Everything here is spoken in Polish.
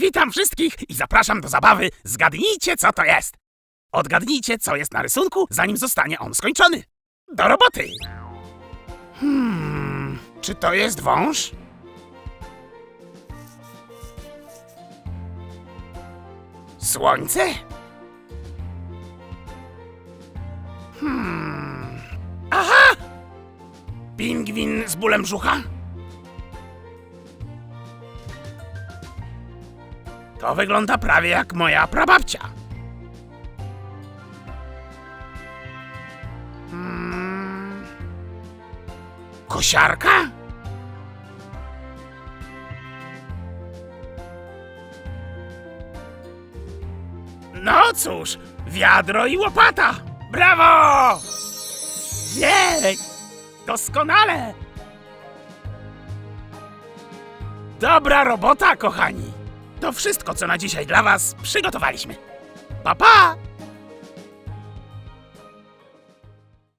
Witam wszystkich i zapraszam do zabawy Zgadnijcie, co to jest. Odgadnijcie, co jest na rysunku, zanim zostanie on skończony. Do roboty! Hmm, czy to jest wąż? Słońce? Hmm. Aha! Pingwin z bólem brzucha? To wygląda prawie jak moja prababcia. Hmm. Kosiarka? No cóż, wiadro i łopata! Brawo! Jej! Doskonale! Dobra robota, kochani! To wszystko, co na dzisiaj dla Was przygotowaliśmy. Pa, pa!